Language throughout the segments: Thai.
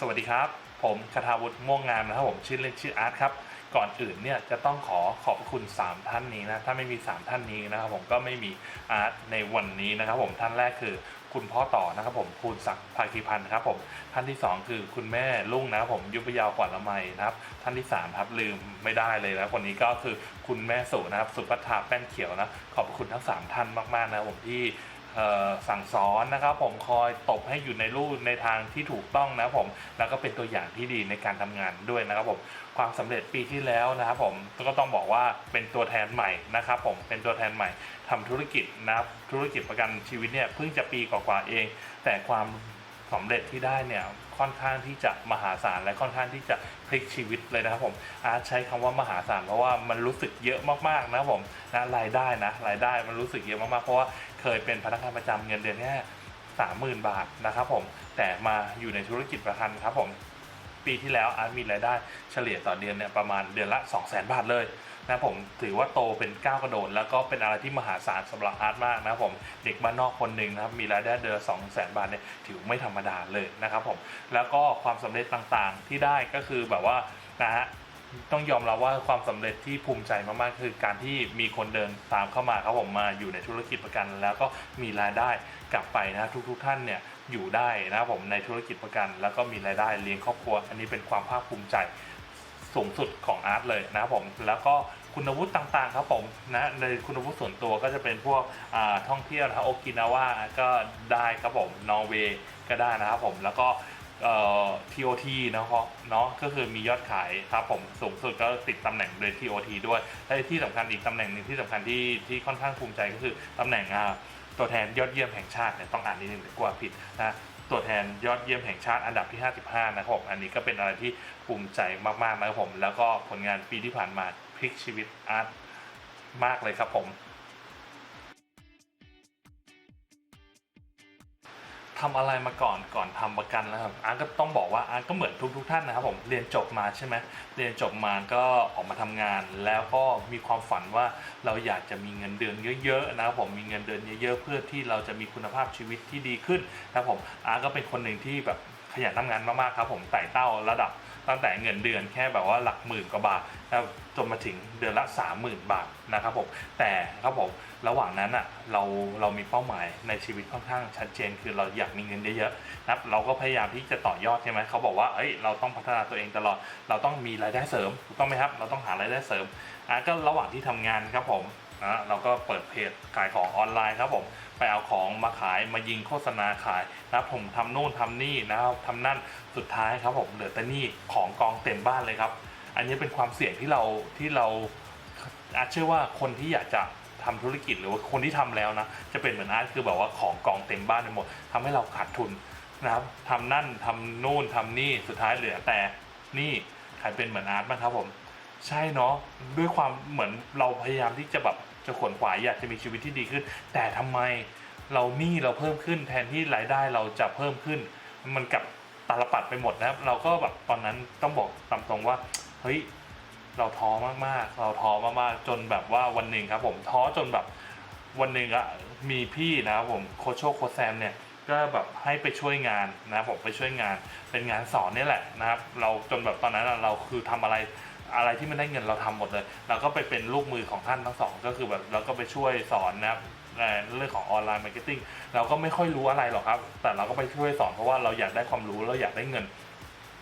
สวัสดีครับ ผมคาทาวุฒิม่วงงามนะครับผมชื่อเล่นชื่ออาร์ตครับ ก่อนอื่นเนี่ยจะต้องขอขอบคุณ 3 ท่านนี้นะถ้าไม่มี 3 ท่านนี้นะครับผมก็ไม่มีอาร์ตในวันนี้นะครับผมท่านแรกคือคุณพ่อต่อนะครับผมภูลศักดิ์ภาคีพันธ์ครับผมท่านที่ 2 คือคุณแม่ลุงนะครับผมยุบยาวกว่าละไมนะครับท่านที่3ครับลืมไม่ได้เลยนะคนนี้ก็คือคุณแม่สุนะครับสุพัฒนาแป้นเขียวนะขอบคุณทั้ง 3 ท่านมากๆนะครับผมที่ สั่งสอนนะครับผมคอยตบให้อยู่ในรูในทางที่ถูกต้องนะครับผมแล้วก็เป็นตัวอย่างที่ดีในการทำงานด้วยนะครับผมความสำเร็จปีที่แล้วนะครับผมก็ต้องบอกว่าเป็นตัวแทนใหม่นะครับผมเป็นตัวแทนใหม่ทำธุรกิจนะครับธุรกิจประกันชีวิตเนี่ยเพิ่งจะปีกว่าๆเอง แต่ความ สำเร็จที่ได้เนี่ยค่อนข้างที่จะมหาศาลและค่อนข้างที่จะพลิกชีวิตเลยนะครับผมอาร์ตใช้คำว่ามหาศาลเพราะว่ามันรู้สึกเยอะมากๆนะผมนะรายได้นะรายได้มันรู้สึกเยอะมากๆเพราะว่าเคยเป็นพนักงานประจำเงินเดือนแค่สามหมื่นบาทนะครับผมแต่มาอยู่ในธุรกิจประกันครับผมปีที่แล้วอาร์ตมีรายได้เฉลี่ยต่อเดือนเนี่ยประมาณเดือนละ 2 0 0 0 0 0 บาทเลย นะผมถือว่าโตเป็นก้าวกระโดดแล้วก็เป็นอะไรที่มหาศาลสำหรับอาร์ตมากนะครับผมเด็กบ้านนอกคนหนึ่งนะครับมีรายได้เดือนละ2 0 0 0 0 0บาทเนี่ยถือไม่ธรรมดาเลยนะครับผมแล้วก็ความสำเร็จต่างๆที่ได้ก็คือแบบว่านะฮะต้องยอมรับว่าความสำเร็จที่ภูมิใจมากๆ คือการที่มีคนเดินตามเข้ามาครับผมมาอยู่ในธุรกิจประกัน แล้วก็มีรายได้กลับไปนะทุกๆท่านเนี่ยอยู่ได้นะครับผมในธุรกิจประกัน แล้วก็มีรายได้เลี้ยงครอบครัว อันนี้เป็นความภาคภูมิใจสูงสุดของอาร์ตเลยนะครับผมแล้วก็ คุณวุฒิต่างๆครับผมนะในคุณวุฒิส่วนตัวก็จะเป็นพวกท่องเที่ยวนะโอกินาวาก็ได้ครับผมนอร์เวย์ก็ได้นะครับผมแล้วก็เอ่อ TOT นะครับเนาะก็คือมียอดขายครับผมสูงสุดก็ติดตำแหน่งโดย TOT ด้วยและที่สำคัญอีกตำแหน่งหนึ่งที่สำคัญที่ที่ค่อนข้างภูมิใจก็คือตำแหน่งตัวแทนยอดเยี่ยมแห่งชาติเนี่ยต้องอ่านนิดนึงกลัวผิดนะตัวแทนยอดเยี่ยมแห่งชาติอันดับที่ 55 นะครับผมอันนี้ก็เป็นอะไรที่ภูมิใจมากๆนะครับผมแล้วก็ผลงานปีที่ผ่านมา พลิกชีวิตอาร์ตมากเลยครับผมทำอะไรมาก่อนก่อนทำประกันแล้วครับอาร์ตก็ต้องบอกว่าอาร์ตก็เหมือนทุกทท่านนะครับผมเรียนจบมาใช่ไหมเรียนจบมาก็ออกมาทำงาน แล้วก็มีความฝันว่าเราอยากจะมีเงินเดือนเยอะๆนะครับผมมีเงินเดือนเยอะๆ เพื่อที่เราจะมีคุณภาพชีวิตที่ดีขึ้นนะครับผมอาร์ตก็เป็นคนหนึ่งที่แบบขยันทำงานมากๆครับผมไต่เต้าระดับ ตั้งแต่เงินเดือนแค่แบบว่าหลักหมื่นกว่าบาทจนมาถึงเดือนละ 30,000 บาทนะครับผมแต่ครับผมระหว่างนั้นอะเราเรามีเป้าหมายในชีวิตค่อนข้างชัดเจน คือเราอยากมีเงินเยอะๆนะเราก็พยายามที่จะต่อยอดใช่ไหมเขาบอกว่าเอ้ยเราต้องพัฒนาตัวเองตลอด เราต้องมีรายได้เสริมถูกต้องไหมครับ เราต้องหารายได้เสริมอะก็ระหว่างที่ทำงานครับผม นะเราก็เปิดเพจขายของออนไลน์ครับผมไปเอาของมาขายมายิงโฆษณาขายนะครับผมทำนู่นทำนี่นะครับทำนั่นสุดท้ายครับผมเหลือแต่นี่ของกองเต็มบ้านเลยครับ อันนี้เป็นความเสี่ยงที่เราที่เราอาจเชื่อว่าคนที่อยากจะทำธุรกิจหรือว่าคนที่ทำแล้วนะจะเป็นเหมือนอาร์ตคือแบบว่าของกองเต็มบ้านไปหมดทำให้เราขาดทุนนะครับทำนั่นทำนู่นทำนี่สุดท้ายเหลือแต่นี่ใครเป็นเหมือนอาร์ตบ้างครับผม ใช่เนาะด้วยความเหมือนเราพยายามที่จะแบบจะขวนขวายอยากจะมีชีวิตที่ดีขึ้น แต่ทำไมเราหนี้เราเพิ่มขึ้น แทนที่รายได้เราจะเพิ่มขึ้น มันกลับตาลปัดไปหมดนะครับเราก็แบบตอนนั้นต้องบอกตามตรงว่าเฮ้ยเราท้อมากๆ เราท้อมากๆจนแบบว่าวันหนึ่งครับ ผมท้อจนแบบวันหนึ่งอะมีพี่นะครับผมโคชโชโคชแซมเนี่ยก็แบบให้ไปช่วยงานนะผมไปช่วยงานเป็นงานสอนนี่แหละนะครับ เราจนแบบตอนนั้นเราคือทำอะไร อะไรที่มันได้เงินเราทำหมดเลย เราก็ไปเป็นลูกมือของท่านทั้งสอง ก็คือแบบเราก็ไปช่วยสอนนะในเรื่องของออนไลน์มาร์เก็ตติ้งเราก็ไม่ค่อยรู้อะไรหรอกครับ แต่เราก็ไปช่วยสอนเพราะว่าเราอยากได้ความรู้เราอยากได้เงิน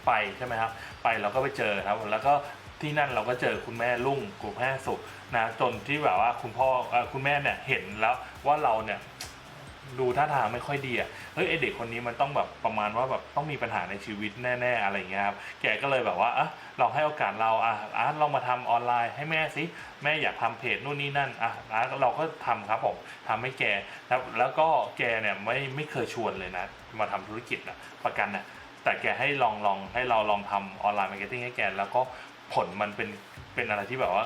ไปใช่ไหมครับ ไปเราก็ไปเจอครับ แล้วก็ที่นั่นเราก็เจอคุณแม่ลุงคุณแม่สุนะจนที่แบบว่าคุณพ่อคุณแม่เนี่ยเห็นแล้วว่าเราเนี่ย ดูท่าทางไม่ค่อยดีอะเฮ้ยไอเด็กคนนี้มันต้องแบบประมาณว่าแบบต้องมีปัญหาในชีวิตแน่ๆอะไรเงี้ยครับแกก็เลยแบบว่าอะลองให้โอกาสเราอะอะลองมาทำออนไลน์ให้แม่สิแม่อยากทำเพจนู่นนี่นั่นอะอะเราก็ทำครับผมทำให้แกแล้วแล้วก็แกเนี่ยไม่ไม่เคยชวนเลยนะ มาทำธุรกิจนะประกันนะแต่แกให้ลองลองให้เราลองทำออนไลน์มาร์เก็ตติ้งให้แกแล้วก็ผลมันเป็นเป็นอะไรที่แบบว่า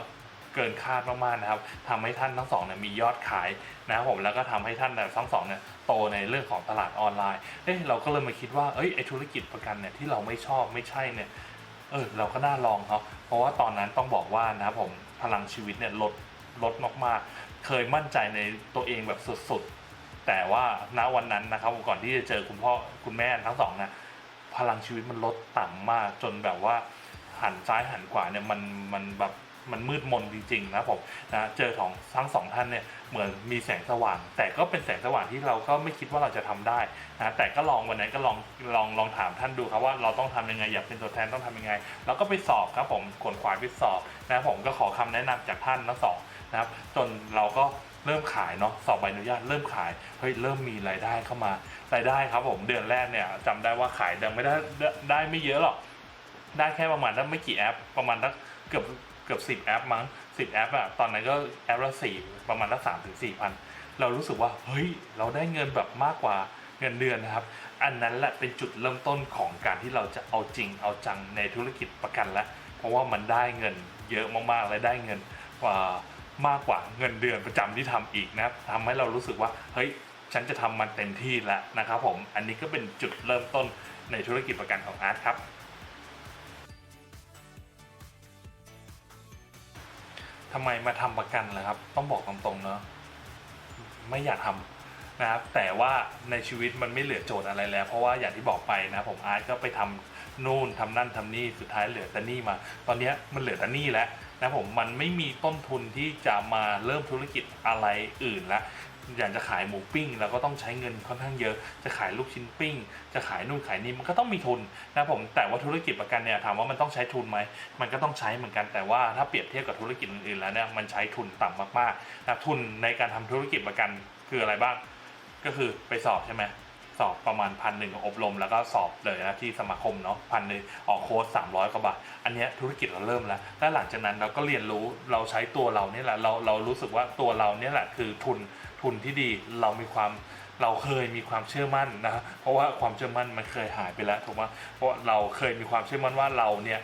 เกินคาดมากๆนะครับทำให้ท่านทั้งสองเนี่ยมียอดขายนะครับผมแล้วก็ทำให้ท่านทั้งสองเนี่ยโตในเรื่องของตลาดออนไลน์เอ้ยเราก็เลยมาคิดว่าเอ้ยไอธุรกิจประกันเนี่ยที่เราไม่ชอบไม่ใช่เนี่ยเออเราก็น่าลองเขาเพราะว่าตอนนั้นต้องบอกว่านะครับผมพลังชีวิตเนี่ยลดลดมากๆ เคยมั่นใจในตัวเองแบบสุดๆ แต่ว่าณวันนั้นนะครับก่อนที่จะเจอคุณพ่อคุณแม่ทั้งสองนะพพลังชีวิตมันลดต่ำมากจนแบบว่าหันซ้ายหันขวาเนี่ยมันมันแบบ มันมืดมนจริงๆนะผมนะเจอของทั้งสองท่านเนี่ยเหมือนมีแสงสว่าง แต่ก็เป็นแสงสว่างที่เราก็ไม่คิดว่าเราจะทำได้นะแต่ก็ลองวันนั้นก็ลองลองลองถามท่านดูครับว่าเราต้องทำยังไงอยากเป็นตัวแทนต้องทำยังไงเราก็ไปสอบครับผมขวนขวายไปสอบนะผมก็ขอคำแนะนำจากท่านทั้งสองนะครับจนเราก็เริ่มขายเนาะสอบใบอนุญาตเริ่มขายเฮ้ยเริ่มมีรายได้เข้ามารายได้ครับผมเดือนแรกเนี่ยจำได้ว่าขายยังไม่ได้ได้ไม่เยอะหรอกได้แค่ประมาณตั้งไม่กี่แอปประมาณตั้งเกือบ เกือบสิบแอปมั้งสิบแอปอะตอนนั้นก็แอปละสี่ประมาณละสามถึงสี่พันเรารู้สึกว่าเฮ้ยเราได้เงินแบบมากกว่าเงินเดือนนะครับ อันนั้นแหละเป็นจุดเริ่มต้นของการที่เราจะเอาจริงเอาจังในธุรกิจประกันล้วเพราะว่ามันได้เงินเยอะมากๆและได้เงินกว่ามากกว่าเงินเดือนประจำที่ทำอีกนะทำให้เรารู้สึกว่าเฮ้ยฉันจะทำมันเต็มที่แล้วนะครับผมอันนี้ก็เป็นจุดเริ่มต้นในธุรกิจประกันของอาร์ตครับ ทำไมมาทำประกันล่ะครับ ต้องบอกตรงๆเนาะไม่อยากทำนะครับแต่ว่าในชีวิตมันไม่เหลือโจทย์อะไรแล้ว เพราะว่าอย่างที่บอกไปนะผมอาร์ตก็ไปทำนู่นทำนั่นทำนี่สุดท้ายเหลือแต่นี่มา ตอนนี้มันเหลือแต่นี่แล้วนะผมมันไม่มีต้นทุนที่จะมาเริ่มธุรกิจอะไรอื่นละ อยากจะขายหมูปิ้งเราก็ต้องใช้เงินค่อนข้างเยอะ จะขายลูกชิ้นปิ้ง จะขายนู่นขายนี่มันก็ต้องมีทุนนะผมแต่ว่าธุรกิจประกันเนี่ยถามว่ามันต้องใช้ทุนไหมมันก็ต้องใช้เหมือนกันแต่ว่าถ้าเปรียบเทียบกับธุรกิจอื่นๆแล้วเนี่ยมันใช้ทุนต่ำมากๆนะทุนในการทำธุรกิจประกันคืออะไรบ้าง ก็คือไปสอบใช่ไหม สอบประมาณพันหนึ่งอบรม แล้วก็สอบเลยนะที่สมาคมเนาะพันหนึ่งออกโค้ดสามร้อยกว่าบาท อันนี้ธุรกิจเราเริ่มแล้วแล้วหลังจากนั้นเราก็เรียนรู้เราใช้ตัวเราเนี่ยแหละเราเรารู้สึกว่าตัวเราเนี่ยแหละคือทุนทุนที่ดีเรามีความเราเคยมีความเชื่อมั่นนะเพราะว่าความเชื่อมั่นมันเคยหายไปแล้วถูกไหมเพราะเราเคยมีความเชื่อมั่นว่าเราเนี่ย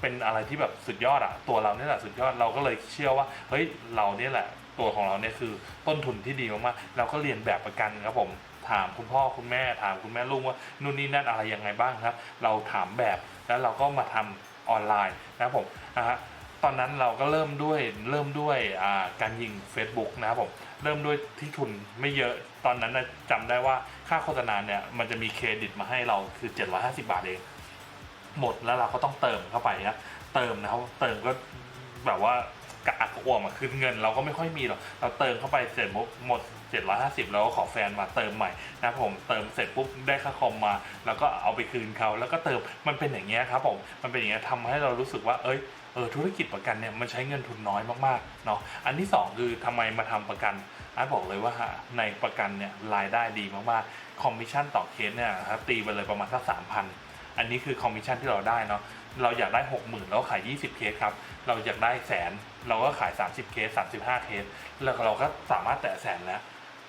เป็นอะไรที่แบบสุดยอดอะตัวเราเนี่ยแหละสุดยอดเราก็เลยเชื่อว่าเฮ้ยเราเนี่ยแหละตัวของเราเนี่ยคือต้นทุนที่ดีมากๆเราก็เรียนแบบประกันครับผม ถามคุณพ่อคุณแม่ถามคุณแม่ลุงว่านู่นนี่นั่นอะไรยังไงบ้างครับ เราถามแบบแล้วเราก็มาทำออนไลน์นะครับผมนะฮะตอนนั้นเราก็เริ่มด้วยเริ่มด้วยการยิง Facebook นะครับผมเริ่มด้วยที่ทุนไม่เยอะตอนนั้นนะจำได้ว่าค่าโฆษณาเนี่ยมันจะมีเครดิตมาให้เราคือ 750 บาทเอง หมดแล้วเราก็ต้องเติมเข้าไปนะเติมนะครับเติมก็แบบว่ากะอักกระอ่วมอะคือเงินเราก็ไม่ค่อยมีหรอกเราเติมเข้าไปเสร็จหมด 750 แล้วก็ขอแฟนมาเติมใหม่นะผมเติมเสร็จปุ๊บได้ค่าคอมมา แล้วก็เอาไปคืนเขาแล้วก็เติมมันเป็นอย่างเงี้ยครับผมมันเป็นอย่างเงี้ยทำให้เรารู้สึกว่าเอ้ยเออธุรกิจประกันเนี่ยมันใช้เงินทุนน้อยมากๆเนาะอันที่สองคือทำไมมาทำประกันอาร์ตบอกเลยว่าในประกันเนี่ยรายได้ดีมากๆคอมมิชชั่นต่อเคสเนี่ยครับตีไปเลยประมาณสักสามพันอันนี้คือคอมมิชชั่นที่เราได้เนาะเราอยากได้ 6 0,000แล้วขาย 20 เคสครับ เราอยากได้แสน เราก็ขาย 30 เคส 35 เคส แล้วเราก็สามารถแตะแสนแล้ว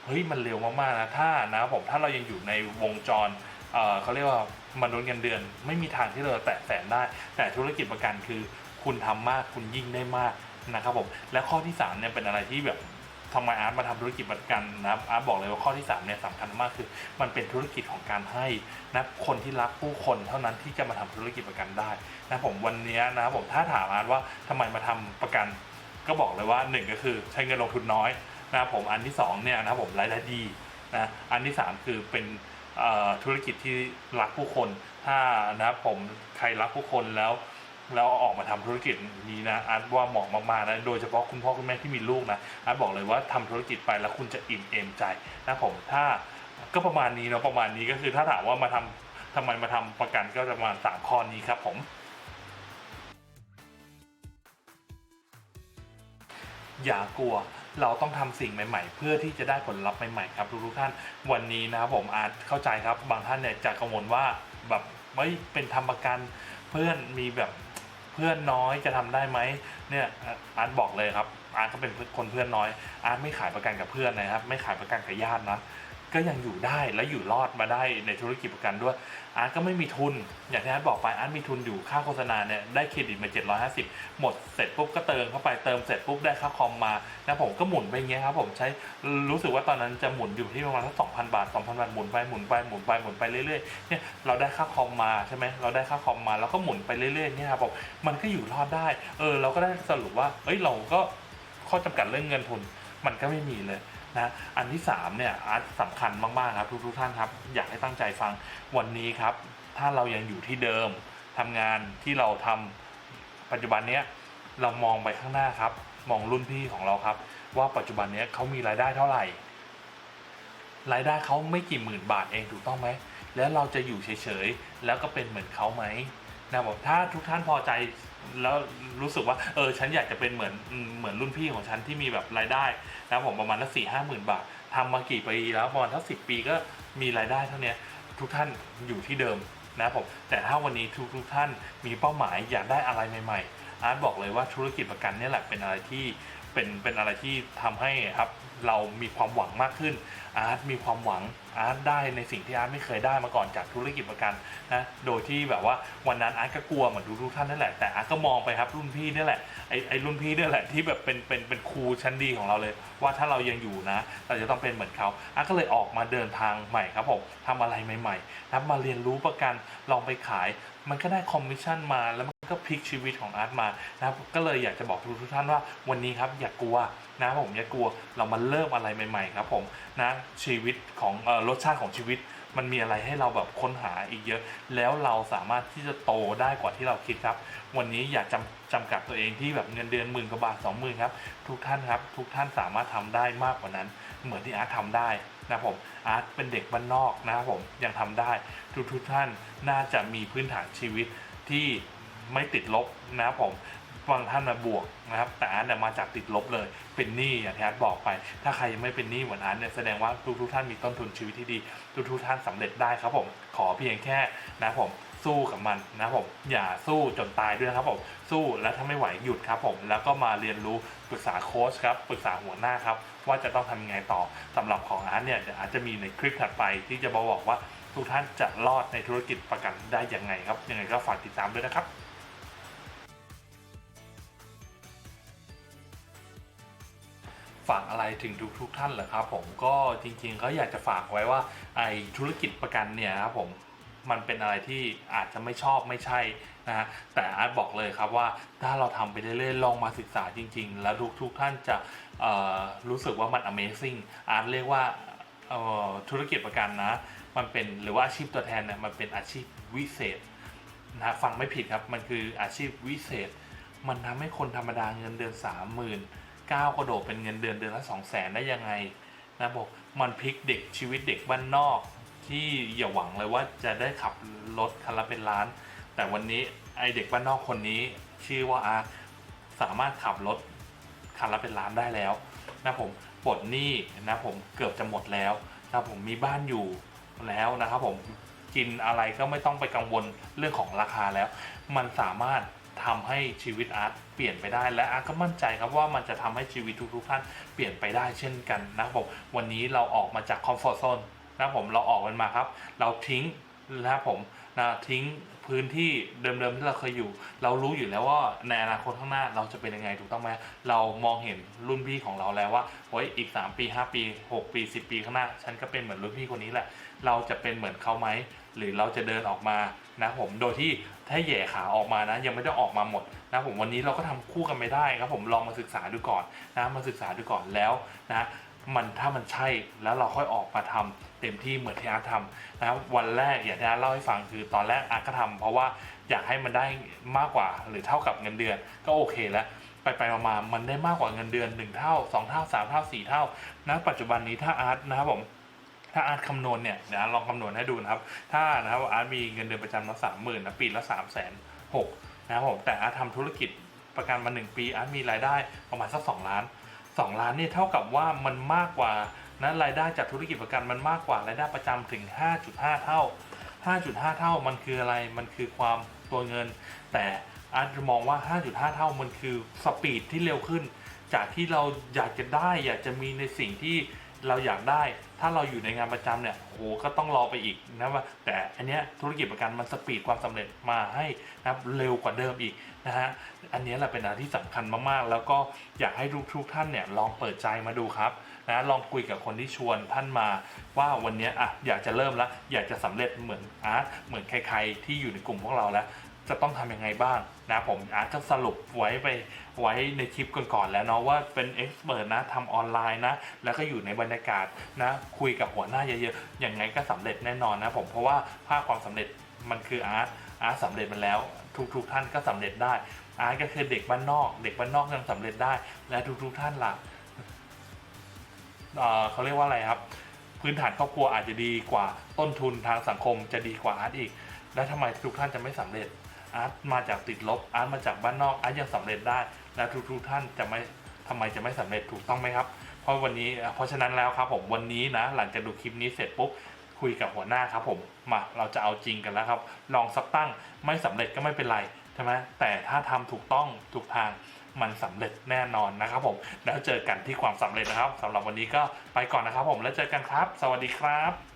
เฮ้ยมันเร็วมากๆนะถ้านะผมถ้าเรายังอยู่ในวงจรเเขาเรียกว่ามนุษย์เงินเดือน ไม่มีทางที่เราจะแตะแสนได้ แต่ธุรกิจประกันคือ คุณทำมากคุณยิ่งได้มากนะครับผมและข้อที่3เนี่ยเป็นอะไรที่แบบทำไมอาร์ตมาทำธุรกิจประกันนะครับอาร์ตบอกเลยว่าข้อที่3เนี่ยสำคัญมากคือ มันเป็นธุรกิจของการให้นะคนที่รักผู้คนเท่านั้นที่จะมาทำธุรกิจประกันได้นะผมวันนี้นะครับผมถ้าถามอาร์ตว่าทำไมมาทำประกัน ก็บอกเลยว่าหนึ่งก็คือใช้เงินลงทุนน้อย นะครับผมอันที่สองเนี่ยนะครับผมรายได้ดีนะอันที่สามคือเป็นธุรกิจที่รักผู้คน ถ้านะครับผมใครรักผู้คนแล้วแล้วออกมาทำธุรกิจนี้นะอาร์ตว่าเหมาะมากๆนะโดยเฉพาะคุณพ่อคุณแม่ที่มีลูกนะอาร์ตบอกเลยว่าทำธุรกิจไปแล้วคุณจะอิ่มเอมใจนะผมถ้าก็ประมาณนี้เนาะประมาณนี้ก็คือถ้าถามว่ามาทำทำไมมาทำประกันก็จะประมาณสามข้อนี้ครับผมอย่ากลัว เราต้องทำสิ่งใหม่ ๆ เพื่อที่จะได้ผลลัพธ์ใหม่ๆครับทุกๆท่านวันนี้นะครับผมอาจเข้าใจครับบางท่านเนี่ยจะกังวลว่าแบบไม่เป็นทำประกันเพื่อนมีแบบเพื่อนน้อยจะทำได้ไหมเนี่ยอาร์ตบอกเลยครับอาร์ตก็เป็นคนเพื่อนน้อยอาร์ตไม่ขายประกันกับเพื่อนนะครับ ไม่ขายประกันกับญาตินะ ก็ยังอยู่ได้และอยู่รอดมาได้ในธุรกิจประกันด้วยอาร์ตก็ไม่มีทุน อย่างที่อาร์ตบอกไปอาร์ตมีทุนอยู่ค่าโฆษณาเนี่ยได้เครดิตมา 750 หมดเสร็จปุ๊บก็เติมเข้าไปเติมเสร็จปุ๊บได้ค่าคอมมานะผมก็หมุนไปงเงี้ยครับผมใช้รู้สึกว่าตอนนั้นจะหมุนอยู่ที่ประมาณสัก2,000 บาท 2,000 บาทหมุนไปหมุนไปหมุนไปหมุนไปเรื่อยๆเนี่ยเราได้ค่าคอมมาใช่ไหมเราได้ค่าคอมมาแล้วก็หมุนไปเรื่อยๆเนี่ยครับผมมันก็อยู่รอดได้เออเราก็ได้สรุปว่าเอ้ยเราก็ข้อจำกัดเรื่องเงินทุนมันก็ไม่มีเลย นะอันที่สามเนี่ยอาร์ตสำคัญมากๆครับทุกๆท่านครับ อยากให้ตั้งใจฟังวันนี้ครับ ถ้าเรายังอยู่ที่เดิมทำงานที่เราทำปัจจุบันเนี้ยเรามองไปข้างหน้าครับ มองรุ่นพี่ของเราครับ ว่าปัจจุบันเนี้ยเขามีรายได้เท่าไหร่ รายได้เขาไม่กี่หมื่นบาทเองถูกต้องไหมแล้วเราจะอยู่เฉยๆแล้วก็เป็นเหมือนเขาไหมนะผมถ้าทุกท่านพอใจ แล้วรู้สึกว่าเออฉันอยากจะเป็นเหมือนเหมือนรุ่นพี่ของฉันที่มีแบบรายได้นะผมประมาณละสี่ห้าหมื่นบาททำมากี่ปีแล้วประมาณทั้งสิบปีก็มีรายได้เท่านี้ทุกท่านอยู่ที่เดิมนะผมแต่ถ้าวันนี้ทุกทุกท่านมีเป้าหมายอยากได้อะไรใหม่ ๆ อาร์ตบอกเลยว่าธุรกิจประกันนี่แหละเป็นอะไรที่เป็นเป็นอะไรที่ทำให้ครับเรามีความหวังมากขึ้นอาร์ตมีความหวัง อาร์ตได้ในสิ่งที่อาร์ตไม่เคยได้มาก่อนจากธุรกิจประกันนะโดยที่แบบว่าวันนั้นอาร์ตก็กลัวเหมือนทุกๆท่านนั่นแหละแต่อาร์ตก็มองไปครับรุ่นพี่นี่แหละไอ้ไอ้รุ่นพี่นี่แหละที่แบบเป็นเป็นเป็นครูชั้นดีของเราเลย ว่าถ้าเรายังอยู่นะ เราจะต้องเป็นเหมือนเขาอาร์ตก็เลยออกมาเดินทางใหม่ครับผมทำอะไรใหม่ๆนะมาเรียนรู้ประกันลองไปขาย มันก็ได้คอมมิชชั่นมาแล้วมันก็พลิกชีวิตของอาร์ตมานะครับก็เลยอยากจะบอกทุกๆท่านว่าวันนี้ครับอย่ากกลัว นะผมอย่ากลัวเรามาเริ่มอะไรใหม่ๆครับผมนะชีวิตของออรสชาติของชีวิต มันมีอะไรให้เราแบบค้นหาอีกเยอะ แล้วเราสามารถที่จะโตได้กว่าที่เราคิดครับ วันนี้อย่าจำจำกัดตัวเองที่แบบเงินเดือนหมื่นกว่าบาทสองหมื่นครับทุกท่านครับ ทุกท่านสามารถทำได้มากกว่านั้น เหมือนที่อาร์ตทำได้นะผมอาร์ตเป็นเด็กบ้านนอกนะครับผมยังทำได้ ทุกทุกท่านน่าจะมีพื้นฐานชีวิตที่ไม่ติดลบนะผม บางท่านมาบวกนะครับ แต่อาร์ตเนี่ยมาจากติดลบเลย เป็นหนี้อย่างที่อาร์ตบอกไป ถ้าใครยังไม่เป็นหนี้เหมือนอาร์ตเนี่ยแสดงว่าทุกทุกท่านมีต้นทุนชีวิตที่ดี ทุกทุกท่านสำเร็จได้ครับผม ขอเพียงแค่นะผมสู้กับมันนะผมอย่าสู้จนตายด้วยนะครับผมสู้แล้วถ้าไม่ไหวหยุดครับผม แล้วก็มาเรียนรู้ปรึกษาโค้ชครับปรึกษาหัวหน้าครับ ว่าจะต้องทำยังไงต่อสำหรับของอาร์ตเนี่ยอาจจะมีในคลิปถัดไปที่จะมาบอกว่าทุกท่านจะรอดในธุรกิจประกันได้ยังไงครับยังไงก็ฝากติดตามด้วยนะครับ ฝากอะไรถึงทุกทุกท่านเหรอครับผมก็จริงๆก็อยากจะฝากไว้ว่าไอธุรกิจประกันเนี่ยครับผมมันเป็นอะไรที่อาจจะไม่ชอบไม่ใช่นะฮะแต่อาร์ตบอกเลยครับว่าถ้าเราทำไปเรื่อยๆลองมาศึกษาจริง ๆ แล้วทุกทุกท่านจะรู้สึกว่ามัน Amazing อาร์ตเรียกว่าธุรกิจประกันนะ มันเป็นหรือว่าอาชีพตัวแทนเนี่ยมันเป็นอาชีพวิเศษนะฮะฟังไม่ผิดครับมันคืออาชีพวิเศษ มันทำให้คนธรรมดาเงินเดือนสามหมื่น ก้าวกระโดดเป็นเงินเดือนเดือนละสองแสนได้ยังไงนะบอกมันพลิกเด็กชีวิตเด็กบ้านนอก ที่อย่าหวังเลยว่าจะได้ขับรถคันละเป็นล้าน แต่วันนี้ไอเด็กบ้านนอกคนนี้ ชื่อว่าอาสามารถขับรถคันละเป็นล้านได้แล้วนะผมปลดหนี้นะผมเกือบจะหมดแล้วนะผมมีบ้านอยู่แล้วนะครับผมกินอะไรก็ไม่ต้องไปกังวลเรื่องของราคาแล้ว มันสามารถ ทำให้ชีวิตอาร์ตเปลี่ยนไปได้และอาร์ตก็มั่นใจครับว่ามันจะทำให้ชีวิตทุกๆท่านเปลี่ยนไปได้เช่นกันนะครับผมวันนี้เราออกมาจากคอมฟอร์ z โซนนะครับผมเราออกมันมาครับ เราทิ้งนะครับผมนะทิ้งพื้นที่เดิมๆที่เราเคยอยู่ เรารู้อยู่แล้วว่าในอนาคตข้างหน้าเราจะเป็นยังไงถูกต้องไหมเรามองเห็นรุ่นพี่ของเราแล้วว่าเฮ้ยอีก 3 ปี 5 ปี 6 ปี 10 ปีข้างหน้า ฉันก็เป็นเหมือนรุ่นพี่คนนี้แหละ เราจะเป็นเหมือนเขาไหม หรือเราจะเดินออกมานะผมโดยที่ถ้าแย่ขาออกมานะยังไม่ได้ออกมาหมดนะผมวันนี้เราก็ทำคู่กันไม่ได้ครับผมลองมาศึกษาดูก่อนนะมาศึกษาดูก่อนแล้วนะมันถ้ามันใช่แล้วเราค่อยออกมาทำเต็มที่เหมือนที่อาร์ตทำนะวันแรกอย่างที่อาร์ตเล่าให้ฟังคือตอนแรกอาร์ตก็ทำเพราะว่าอยากให้มันได้มากกว่าหรือเท่ากับเงินเดือน ก็โอเคแล้วไปไปมาๆมันได้มากกว่าเงินเดือน 1 เท่า 2 เท่า 3 เท่า 4 เท่านะปัจจุบันนี้ถ้าอาร์ตนะครับผม ถ้าอาร์ตคำนวณเนี่ยเดี๋ยวลองคำนวณให้ดูนะครับ ถ้านะครับอาร์ตมีเงินเดือนประจำละสามหมื่นนะปีละสามแสนหกนะครับผมแต่อาร์ตทำธุรกิจประกันมาหนึ่งปีอาร์ตมีรายได้ประมาณสักสองล้านสองล้านเนี่ยเท่ากับว่ามันมากกว่านะรายได้จากธุรกิจประกันมันมากกว่ารายได้ประจำถึง 5.5 เท่า 5.5 เท่ามันคืออะไรมันคือความตัวเงิน แต่อาร์ตมองว่า 5.5 เท่ามันคือสปีดที่เร็วขึ้น จากที่เราอยากจะได้อยากจะมีในสิ่งที่ เราอยากได้ ถ้าเราอยู่ในงานประจำเนี่ยโหก็ต้องรอไปอีกนะว่าแต่อันเนี้ยธุรกิจประกันมันสปีดความสำเร็จมาให้นะครับเร็วกว่าเดิมอีกนะฮะอันนี้แหละเป็นอะไรที่สำคัญมากๆ แล้วก็อยากให้ทุกทุกท่านเนี่ยลองเปิดใจมาดูครับนะลองคุยกับคนที่ชวนท่านมา ว่าวันนี้อะอยากจะเริ่มแล้วอยากจะสำเร็จเหมือนอาร์ตเหมือนใครๆที่อยู่ในกลุ่มพวกเราแล้ว จะต้องทำยังไงบ้างนะผมอาร์ตก็สรุปไว้ไปไว้ในคลิปก่อนๆแล้วเนาะว่าเป็นเอ็กซ์เพรสนะทำออนไลน์นะ แล้วก็อยู่ในบรรยากาศนะ คุยกับหัวหน้าเยอะๆอยังไงก็สำเร็จแน่นอนนะผมเพราะว่าภาพความสำเร็จมันคืออาร์ตอาร์ตสำเร็จมาแล้ว ทุกๆท่านก็สำเร็จได้ อาร์ตก็คือเด็กบ้านนอก เด็กบ้านนอกยังสำเร็จได้ และทุกๆท่านล่ะเเขาเรียกว่าอะไรครับ พื้นฐานครอบครัวอาจจะดีกว่าต้นทุนทางสังคมจะดีกว่าอาร์ตอีก แล้วทำไมทุกท่านจะไม่สำเร็จ อาร์ตมาจากติดลบอาร์ตมาจากบ้านนอกอาร์ตยังสำเร็จได้ แล้วทุกท่านจะไม่ทำไมจะไม่สำเร็จถูกต้องไหมครับ เพราะวันนี้เพราะฉะนั้นแล้วครับผมวันนี้นะหลังจากดูคลิปนี้เสร็จปุ๊บคุยกับหัวหน้าครับผมมาเราจะเอาจริงกันแล้วครับ ลองสักตั้งไม่สำเร็จก็ไม่เป็นไรใช่ไหมแต่ถ้าทำถูกต้องถูกทางมันสำเร็จแน่นอนนะครับผม แล้วเจอกันที่ความสำเร็จนะครับสำหรับวันนี้ก็ไปก่อนนะครับผมแล้วเจอกันครับ สวัสดีครับ